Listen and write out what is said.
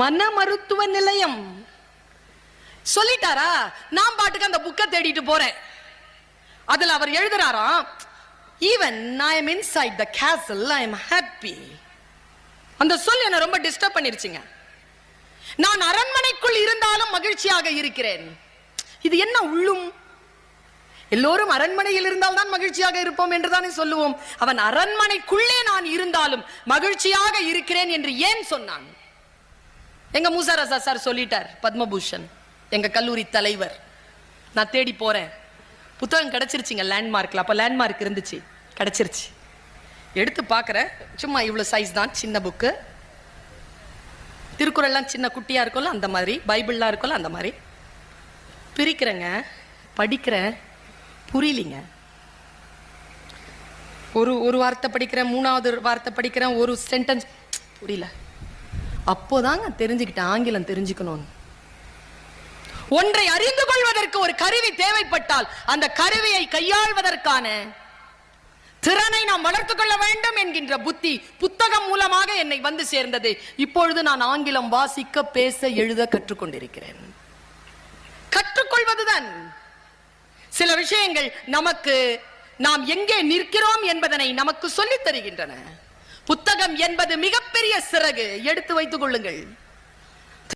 மன மருத்துவ நிலையம். சொல்லிட்டாரா? நான் பாட்டுக்கு அந்த புக்கை தேடிட்டு போறேன். அதுல அவர் எழுதுறாராம் even I am inside the castle I am happy அந்த சொல் என்ன ரொம்ப டிஸ்டர்ப் பண்ணிருச்சுங்க. நான் அரண்மனைக்குள் இருந்தாலும் மகிழ்ச்சியாக இருக்கிறேன். இது என்ன உள்ளும்? எல்லோரும் அரண்மனையில் இருந்தால் தான் மகிழ்ச்சியாக இருப்போம் என்றுதானே சொல்லுவோம். அவன் அரண்மனைக்குள்ளே நான் இருந்தாலும் மகிழ்ச்சியாக இருக்கிறேன் என்று ஏன் சொன்னான்? எங்க மூசாராசா சார் சொல்லிட்டார் பத்மபூஷன். எங்க கல்லூரி தலைவர். நான் தேடி போறேன். புத்தகம் கிடைச்சிருச்சுங்க லேண்ட்மார்க்ல அப்ப லேண்ட்மார்க் இருந்துச்சு. கிடைச்சிருச்சு. எடுத்து பார்க்குறேன். சும்மா இவ்வளவு சைஸ் தான் சின்ன புக்கு திருக்குறள்லாம் சின்ன குட்டியா இருக்கும்ல அந்த மாதிரி. பைபிள்லாம் இருக்கும்ல அந்த மாதிரி. பிரிக்கிறேங்க. படிக்கிறேன். புரியலிங்க. ஒரு ஒரு வார்த்தை படிக்கிறேன் மூணாவது வார்த்தை படிக்கிறேன் ஒரு சென்டென்ஸ் புரியல. அப்போதாங்க தெரிஞ்சுக்கிட்டேன் ஆங்கிலம் தெரிஞ்சுக்கணும்னு. ஒன்றை அறிந்து கொள்வதற்கு ஒரு கருவி தேவைப்பட்டால் அந்த கருவியை கையாள்வதற்கான திறனை நாம் வளர்த்துக் கொள்ள வேண்டும் என்கின்ற புத்தி புத்தகம் மூலமாக என்னை வந்து சேர்ந்தது. இப்பொழுது நான் ஆங்கிலம் வாசிக்க பேச எழுத கற்றுக்கொண்டிருக்கிறேன் கற்றுக்கொள்வதுதான் சில விஷயங்கள் நமக்கு நாம் எங்கே நிற்கிறோம் என்பதனை நமக்கு சொல்லித் தருகின்றன. புத்தகம் என்பது மிகப்பெரிய சிறகு. எடுத்து வைத்துக் கொள்ளுங்கள்.